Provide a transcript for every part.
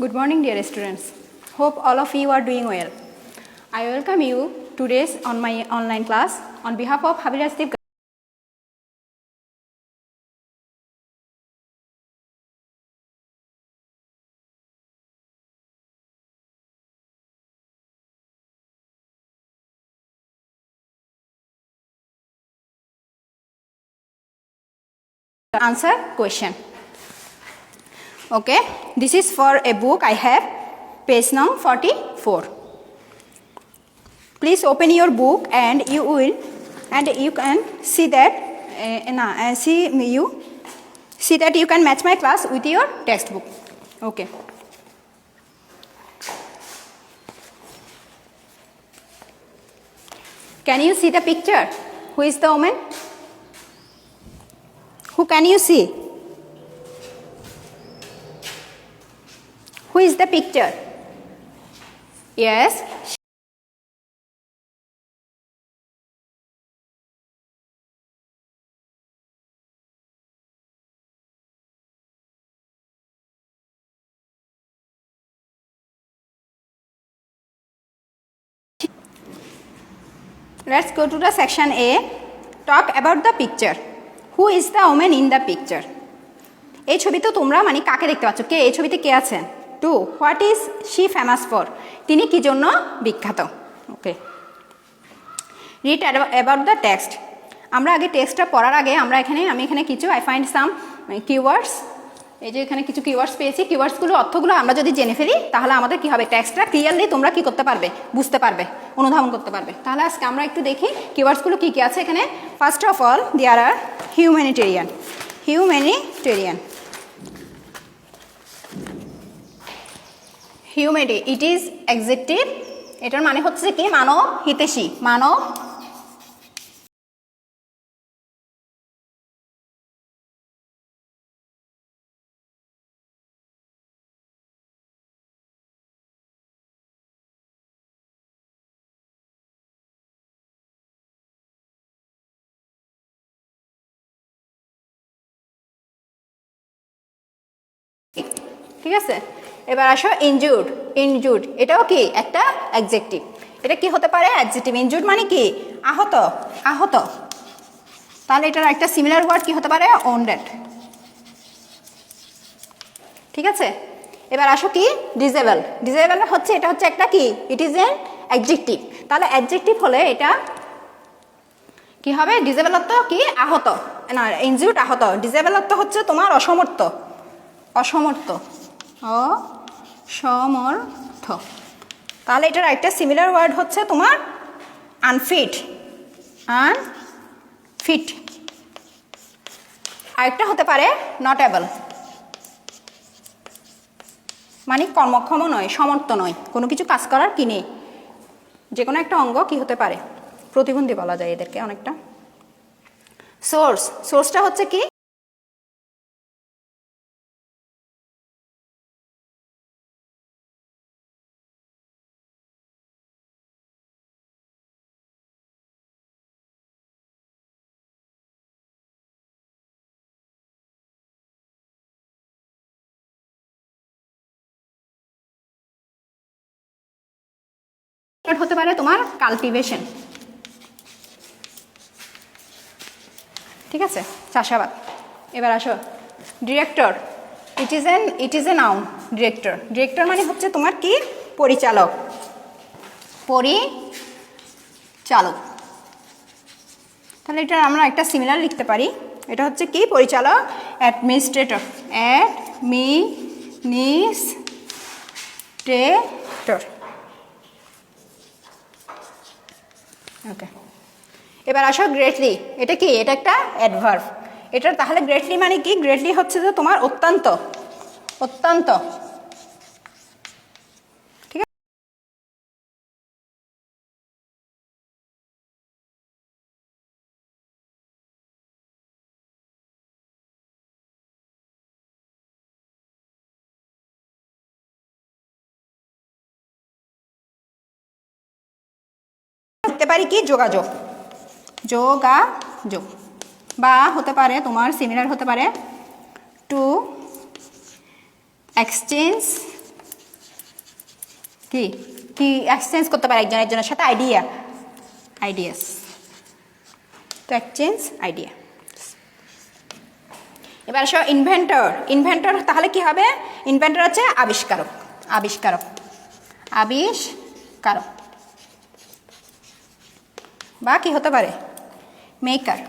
Good morning, dear students. Hope all of you are doing well. I welcome you today's on my online class on behalf of Habirasdeep. Answer question. Okay, this is for a book I have, page number 44. Please open your book and you will, and you can see that, uh, na, uh, see you, see that you can match my class with your textbook. Okay. Can you see the picture? Who is the woman? Who can you see? Who is the picture? Yes. Let's go to the section A. Talk about the picture. Who is the woman in the picture? এই ছবিতে তোমরা মানে কাকে দেখতে পাচ্ছ কে এই ছবিতে কে আছেন to what is she famous for তিনি কি জন্য বিখ্যাত? Okay read about the text আমরা আগে টেক্সটটা পড়ার আগে আমরা এখানে, আমি এখানে কিছু আই ফাইন্ড সাম কিওয়ার্ডস এই যে এখানে কিছু কিওয়ার্ডস পেয়েছি কিওয়ার্ডসগুলো অর্থগুলো আমরা যদি জেনে ফেলি, তাহলে আমাদের কী হবে? টেক্সটটা ক্লিয়ারলি তোমরা কী করতে পারবে? বুঝতে পারবে, অনুধাবন করতে পারবে। তাহলে আজকে আমরা একটু দেখি কিওয়ার্ডসগুলো কী কী আছে এখানে। First of all there are humanitarian humanitarian humani it is adjective এটার মানে হচ্ছে কি? মানব হিতেশী মানব ঠিক আছে? এবার আসো ইনজুড ইনজুড এটাও কি একটা অ্যাডজেক্টিভ এটা কি হতে পারে? অ্যাডজেক্টিভ ইনজুড মানে কি? আহত আহত। তাহলে এটার একটা সিমিলার ওয়ার্ড কি হতে পারে? ওন্ডেড ঠিক আছে? এবার আসো কি? ডিজেবল ডিজেবল হচ্ছে, এটা হচ্ছে একটা কি? ইট ইজ এন অ্যাডজেক্টিভ তাহলে অ্যাডজেক্টিভ হলে এটা কি হবে? ডিজেবল অর্থ কি? আহত। না ইনজুড আহত। ডিজেবল অর্থ হচ্ছে তোমার অসমর্থ। অসমর্থ। অসমর্থ তাহলে এটার একটা সিমিলার ওয়ার্ড হচ্ছে তোমার আনফিট আনফিট আরেকটা হতে পারে নট অ্যাবল মানে কর্মক্ষম নয়, সমর্থ নয়। কোনো কিছু কাজ করার কি নেই। যে কোনো একটা অঙ্গ কি হতে পারে? প্রতিবন্ধী বলা যায় এদেরকে অনেকটা। সোর্স সোর্সটা হচ্ছে কি? হতে পারে তোমার কাল্টিভেশন ঠিক আছে? চাষাবাদ। এবার আসো। Director it is an it is a noun director director মানে হচ্ছে তোমার কি? পরিচালক। পরিচালক। তাহলে এটা আমরা একটা সিমিলার লিখতে পারি। এটা হচ্ছে কি? পরিচালক অ্যাডমিনিস্ট্রেটর অ্যাডমিনিস্ট্রেটর ওকে এবার আসো গ্রেটলি এটা কি? এটা একটা অ্যাডভার্ভ এটার তাহলে গ্রেটলি মানে কি? গ্রেটলি হচ্ছে যে তোমার অত্যন্ত অত্যন্ত। লিখতে পারি কি? যোগাযোগ। যোগাযোগ। বা হতে পারে তোমার সিমিলার হতে পারে টু এক্সচেঞ্জ কি? কি এক্সচেঞ্জ করতে পারে একজন, একজনের সাথে আইডিয়া আইডিয়াস তো এক্সচেঞ্জ আইডিয়া এবার আসো ইনভেন্টর ইনভেন্টর তাহলে কি হবে? ইনভেন্টর হচ্ছে আবিষ্কারক। আবিষ্কারক। আবিষ্কারক। বা কী হতে পারে। Maker.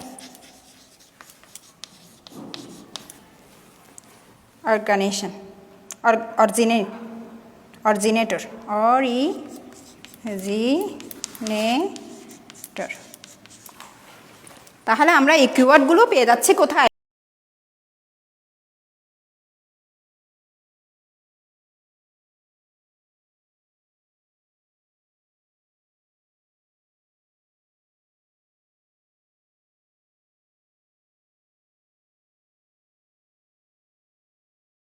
Organisation. Originate, originator. Originator. তাহলে আমরা এই কিওয়ার্ডগুলো পেয়ে যাচ্ছি কোথায়?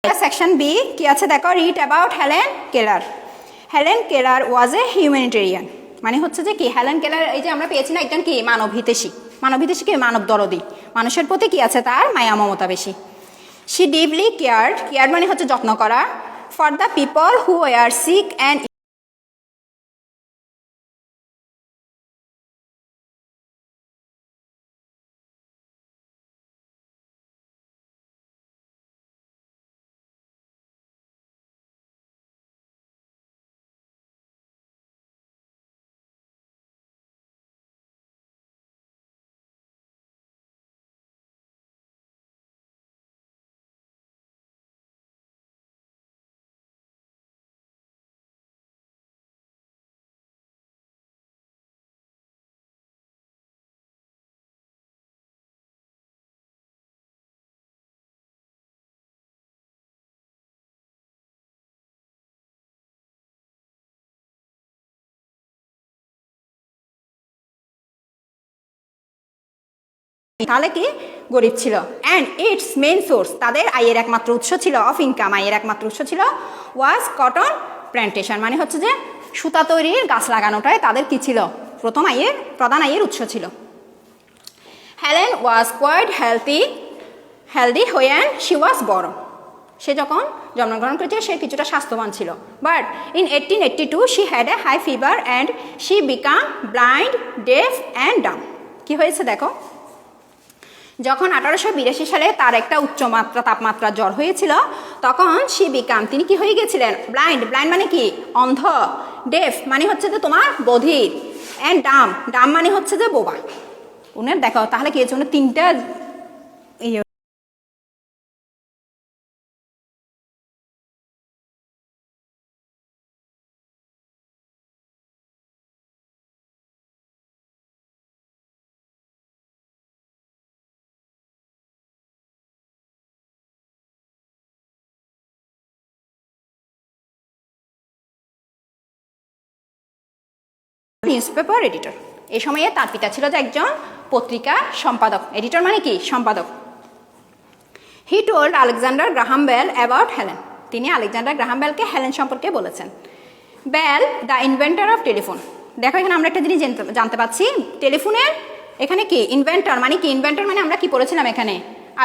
সেকশন বি কি আছে দেখো? Read about Helen Keller Helen Keller was a humanitarian মানে হচ্ছে যে কি? হ্যালেন কেলার এই যে আমরা পেয়েছি না, একজন কি? মানব হিতেশী। মানব হিতেশী কি? মানব দরদি। মানুষের প্রতি কি আছে তার? মায়া, মমতা বেশি। শি ডিপলি কেয়ার কেয়ার মানে হচ্ছে যত্ন করা for the people who are sick and তাহলে কি? গরিব ছিল। অ্যান্ড ইটস মেন সোর্স তাদের আয়ের একমাত্র উৎস ছিল অফ ইনকাম আয়ের একমাত্র উৎস ছিল ওয়াজ কটন প্ল্যান্টেশন মানে হচ্ছে যে সুতা তৈরির গাছ লাগানোটাই তাদের কি ছিল? প্রথম আয়ের, প্রধান আয়ের উৎস ছিল। Helen was quite healthy healthy when she was বড় সে যখন জন্মগ্রহণ করেছিল সে কিছুটা স্বাস্থ্যবান ছিল। But in eighteen eighty two she had a high fever and she became blind deaf and dumb কী হয়েছে দেখো? যখন আঠারোশো বিরাশি সালে তার একটা উচ্চমাত্রা তাপমাত্রা জ্বর হয়েছিল, তখন সে বিকাম, তিনি কি হয়ে গেছিলেন? ব্লাইন্ড ব্লাইন্ড মানে কি? অন্ধ ডেফ মানে হচ্ছে যে তোমার বধির অ্যান্ড ডাম ডাম মানে হচ্ছে যে বোবা। উনার দেখো তাহলে কি হয়েছে? উনার তিনটা নিউজ পেপার এডিটর এই সময়ে তার পিতা ছিল যে একজন পত্রিকা সম্পাদক। এডিটর মানে কি? সম্পাদক। He told Alexander Graham Bell about Helen তিনি আলেকজান্ডার গ্রাহাম বেলকে হেলেন সম্পর্কে বলেছেন। Bell the inventor of telephone দেখো, এখানে আমরা একটা জিনিস জানতে পাচ্ছি। টেলিফোনের এখানে কি? ইনভেন্টর মানে কি? ইনভেন্টর মানে আমরা কি পড়েছিলাম এখানে?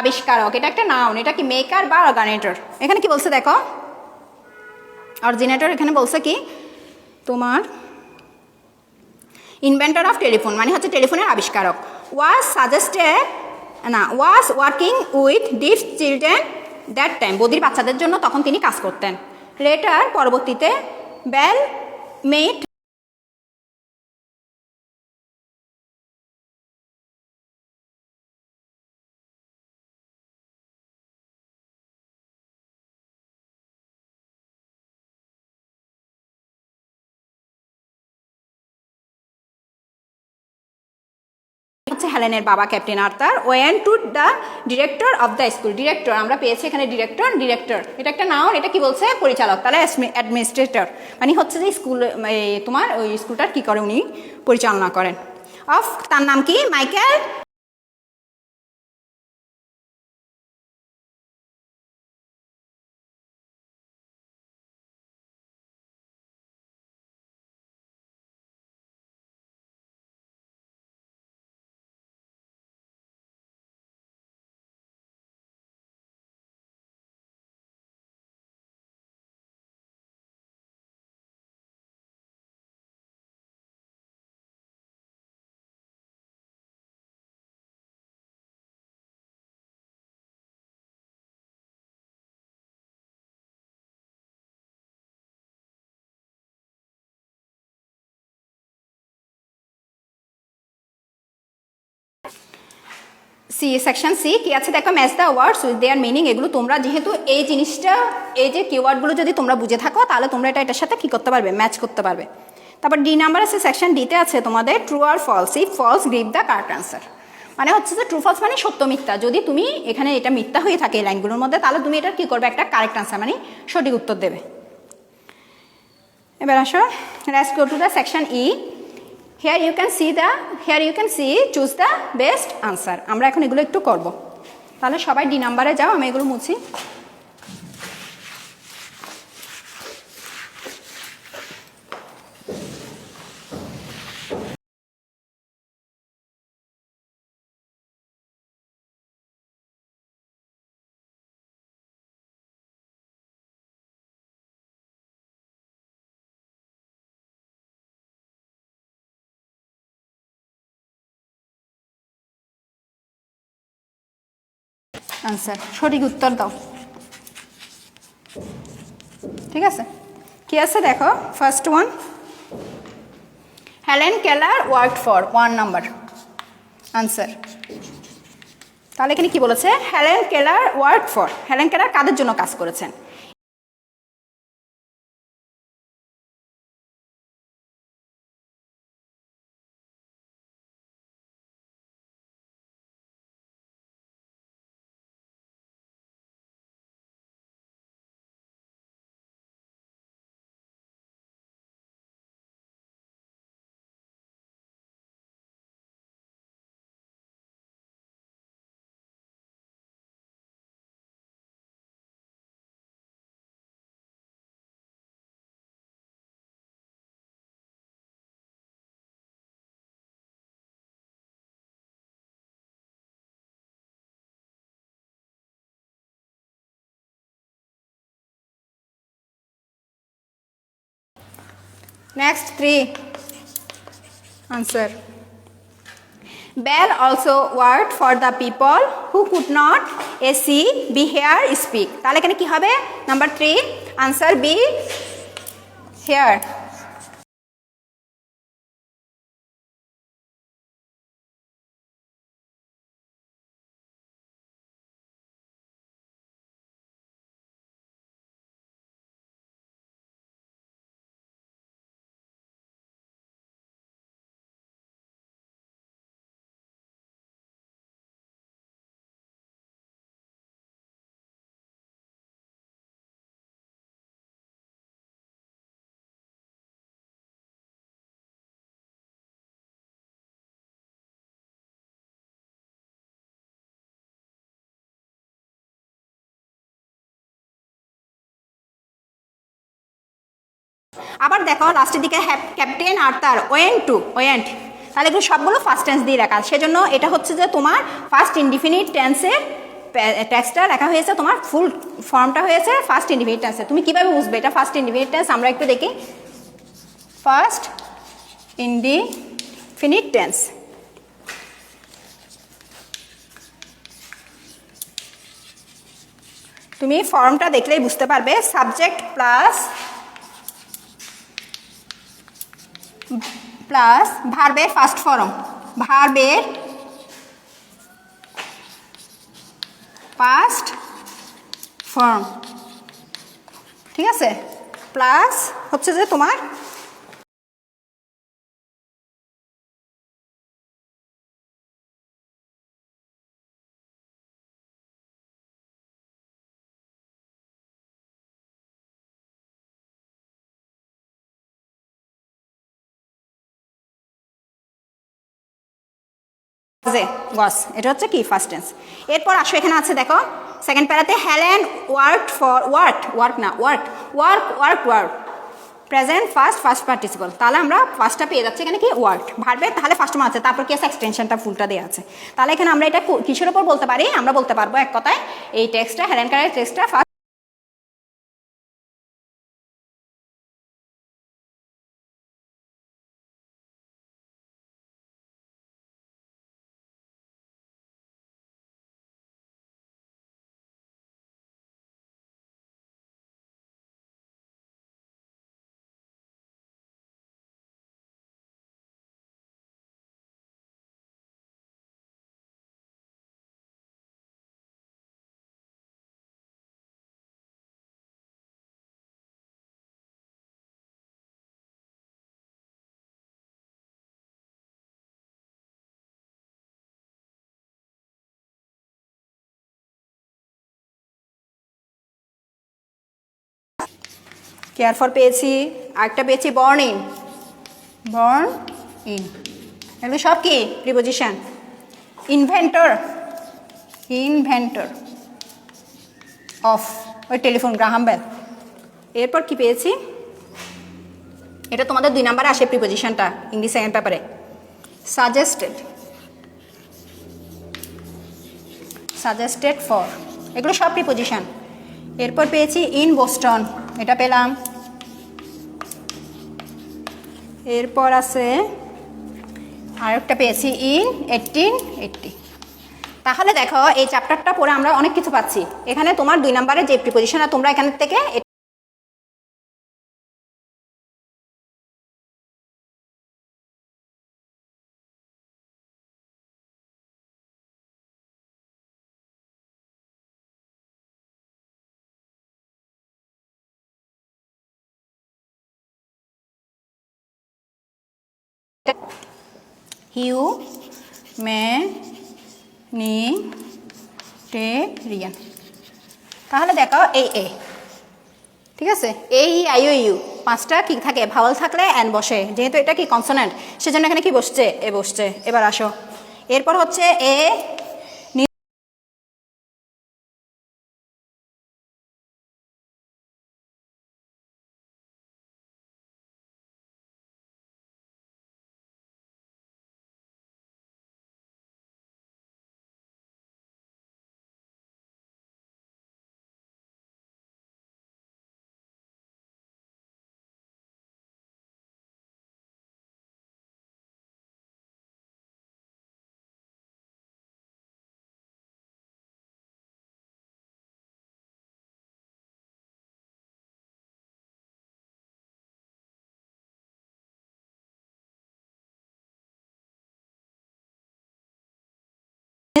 আবিষ্কারক। এটা একটা নাউন এটা কি মেকার বা অর্গানেটর এখানে কি বলছে দেখো? অরিজিনেটর এখানে বলছে কি? তোমার ইনভেন্টর অফ টেলিফোন মানে হচ্ছে টেলিফোনের আবিষ্কারক। ওয়াজ সাজেস্টেড না was working with deaf children that time বদির বাচ্চাদের জন্য তখন তিনি কাজ করতেন। লেটার পরবর্তীতে বেল মেট হচ্ছে হেলেনের বাবা captain Arthur went to the director of the school. Director, আমরা পেয়েছি এখানে ডিরেক্টর ডিরেক্টর। এটা একটা নাউন, এটা কি বলছে? পরিচালক, তাহলে অ্যাডমিনিস্ট্রেটর। মানে হচ্ছে যে স্কুল তোমার ওই স্কুলটার কী করে উনি পরিচালনা করেন। অফ, তার নাম কি? মাইকেল সি সেকশন সি কি আছে? দেখো match the words with their meaning এগুলো তোমরা যেহেতু এই জিনিসটা, এই যে কিওয়ার্ডগুলো যদি তোমরা বুঝে থাকো, তাহলে তোমরা এটা এটার সাথে কী করতে পারবে? ম্যাচ করতে পারবে। তারপর ডি নাম্বার আছে সেকশন ডিতে আছে তোমাদের true R false if false give the correct answer মানে হচ্ছে যে ট্রু ফলস মানে সত্য, মিথ্যা। যদি তুমি এখানে এটা মিথ্যা হয়ে থাকে এই লাইনগুলোর মধ্যে, তাহলে তুমি এটার কী করবে? একটা কারেক্ট আনসার মানে সঠিক উত্তর দেবে। এবার আসো let's go to the section E here you can see the here you can see choose the best answer আমরা এখন এগুলো একটু করব। তাহলে সবাই ডি নাম্বারে যাও, আমি এগুলো মুছি। আনসার সঠিক উত্তর দাও। ঠিক আছে? কি আছে দেখো? First one Helen Keller work for one number answer তাহলে এখানে কি বলেছে? Helen Keller work for Helen Keller কাদের জন্য কাজ করেছেন? Next three. Answer. Bell also worked for the people who could not a see, be hear, speak. তাহলে এখানে কি হবে number three answer B here আবার দেখো লাস্টের দিকে ক্যাপ্টেন আর তার ওয়েন্ট টু ওয়েন্ট তাহলে এগুলো সবগুলো ফার্স্ট টেন্স দিয়ে রাখা সেজন্য এটা হচ্ছে যে তোমার ফার্স্ট ইনডিফিনিট টেন্সের টেক্সটটা লেখা হয়েছে, তোমার ফুল ফর্মটা হয়েছে ফার্স্ট ইন্ডিফিনিট টেন্সে তুমি কীভাবে বুঝবে এটা ফার্স্ট ইন্ডিফিনিট টেন্স আমরা একটু দেখি। ফার্স্ট ইন্ডিফিনিট টেন্স তুমি ফর্মটা দেখলেই বুঝতে পারবে। সাবজেক্ট প্লাস প্লাস ভার্বের ফার্স্ট ফর্ম। ভার্বের পাস্ট ফর্ম। ঠিক আছে? প্লাস হচ্ছে যে তোমার যে, গস, এটা হচ্ছে কি? ফার্স্ট টেন্স এরপর আসো, এখানে আছে, দেখো second প্যারাতে Helen work for work work না work work work work present first first participle তাহলে আমরা ফার্স্টটা পেয়ে যাচ্ছি, এখানে কি? ওয়ার্ক ভার্বের তাহলে ফার্স্ট আছে। তারপর কি আছে? এক্সটেনশনটা ফুলটা দেওয়া আছে। তাহলে এখানে আমরা এটা কিসের ওপর বলতে পারি? আমরা বলতে পারব এক কথায়, এই টেক্সটটা হ্যালেন কারের টেক্সটটা কেয়ার ফর পেয়েছি। আরেকটা পেয়েছি বর্ন ইন বর্ন ইন এগুলো সব কি? প্রিপোজিশন ইনভেন্টর ইনভেন্টর অফ ওই টেলিফোন গ্রাহাম বেল এরপর কি পেয়েছি? এটা তোমাদের দুই নাম্বার আসে প্রিপোজিশনটা ইংলিশ সেকেন্ড পেপারে সাজেস্টেড সাজেস্টেড ফর এগুলো সব প্রিপোজিশন এরপর পেয়েছি ইন বোস্টন এটা পেলাম। এরপর আছে, আরেকটা পেয়েছি ইন এইটিন এইটটি তাহলে দেখো, এই চ্যাপ্টারটা পড়ে আমরা অনেক কিছু পাচ্ছি। এখানে তোমার দুই নম্বরে যে প্রিপোজিশন তোমরা এখান থেকে এ- হিউ মে নি টে রিয়ান তাহলে দেখো এই এ ঠিক আছে? এই আই ও ইউ পাঁচটা কি থাকে? ভাওয়াল থাকলে অ্যান বসে। যেহেতু এটা কি কনসোনেন্ট সেজন্য এখানে কি বসছে? এ বসছে। এবার আসো। এরপর হচ্ছে এ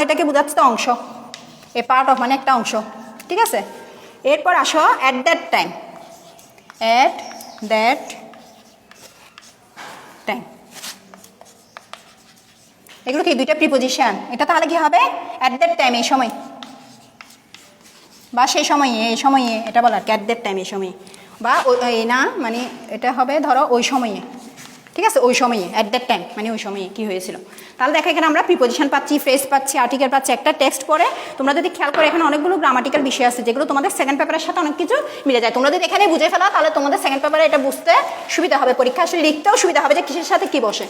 এটাকে বোঝাচ্ছে অংশ, এ পার্ট অফ মানে একটা অংশ, ঠিক আছে? এরপর আসো at that time at that time এগুলো কি, দুইটা প্রিপোজিশন এটা তাহলে কি হবে? অ্যাট দ্যাট টাইম এই সময়। বা সেই সময়ে, এই সময়ে, এটা বলার কি অ্যাট দ্যাট টাইম এই সময়ে। বা ওই না মানে এটা হবে ধরো ওই সময়ে। ঠিক আছে? ওই সময়ে অ্যাট দ্যাট টাইম মানে ওই সময়ে কী হয়েছিল। তাহলে দেখো, এখানে আমরা প্রিপোজিশন পাচ্ছি ফ্রেস পাচ্ছি আর্টিকেল পাচ্ছি, একটা টেক্সট পরে তোমরা যদি খেয়াল করে, এখানে অনেকগুলো গ্রামাটিক্যাল বিষয় আছে, যেগুলো তোমাদের সেকেন্ড পেপারের সাথে অনেক কিছু মিলে যায়। তোমরা যদি এখানে বুঝে ফেলা, তাহলে তোমাদের সেকেন্ড পেপারে এটা বুঝতে সুবিধা হবে। পরীক্ষা আসলে লিখতেও সুবিধা হবে যে কিসের সাথে কী বসে।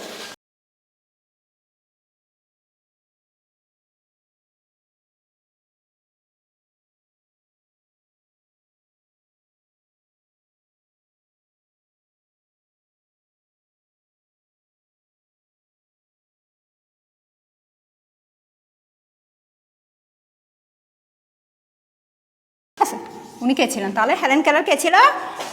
উনি কে ছিলেন? তাহলে হেলেন কেলার কে ছিল?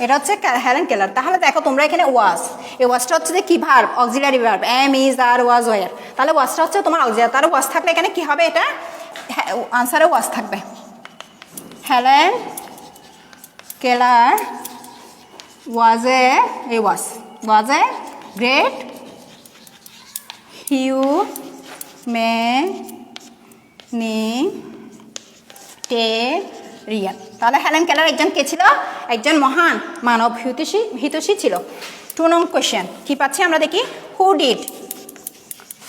এটা হচ্ছে হেলেন কেলার তাহলে দেখো, তোমরা এখানে ওয়াজ এই ওয়াজটা হচ্ছে যে কি verb auxiliary verb am is are was were তাহলে ওয়াজটা হচ্ছে তোমার অক্সিলারি তার ওয়াজ থাকলে এখানে কি হবে এটা? আনসারে ওয়াজ থাকবে। হেলেন কেলার ওয়াজ এ এই ওয়াজ ওয়াজ এ গ্রেট রিয়ান তাহলে হেলেন কেলার একজন কে ছিল? একজন মহান মানব হিতৈষী হিতৈষী ছিল। টু নং কোয়েশ্চেন, কি পাচ্ছি আমরা দেখি? Who did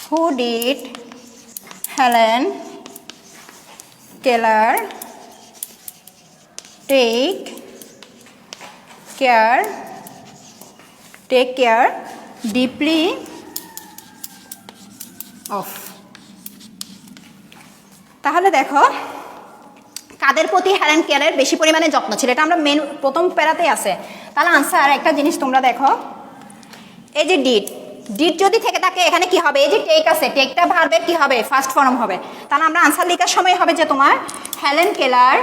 who did Helen Keller take care take care deeply of তাহলে দেখো কাদের প্রতি হ্যারেন কেয়ারের বেশি পরিমাণে যত্ন ছিল? এটা আমরা মেন প্রথম প্যারাতেই আছে। তাহলে আনসার একটা জিনিস তোমরা দেখো। এই যে ডিড ডিড যদি থেকে থাকে, এখানে কি হবে? এই যে টেক আছে টেকটা ভার্বের কি হবে? ফার্স্ট ফর্ম হবে। তাহলে আমরা আনসার লেখার সময় হবে যে তোমার হ্যালেন কেলার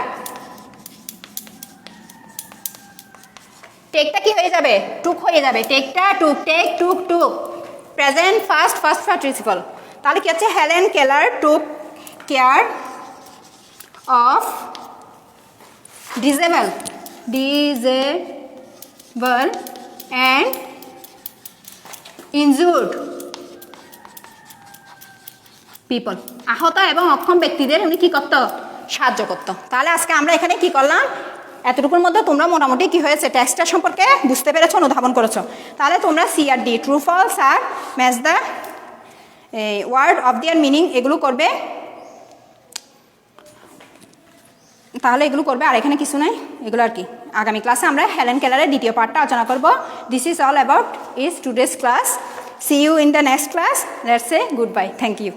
টেকটা কি হয়ে যাবে? টুক হয়ে যাবে। টেকটা took take took took present first first participle তাহলে কি হচ্ছে? Helen Keller took care of disable. Disable and injured people. আহত এবং অক্ষম ব্যক্তিদের উনি কি করতো? সাহায্য করতো। তাহলে আজকে আমরা এখানে কি করলাম? এতটুকুর মধ্যে তোমরা মোটামুটি কি হয়েছে? টেক্সটটা সম্পর্কে বুঝতে পেরেছ, অনুধাবন করেছ। তাহলে তোমরা সি আর D true false R match the word of their meaning এগুলো করবে। তাহলে এগুলো করবে, আর এখানে কিছু নাই, এগুলো আর কি। আগামী ক্লাসে আমরা হেলেন কেলারের দ্বিতীয় পার্টটা আলোচনা করব। This is all about is today's class see you in the next class let's a goodbye thank you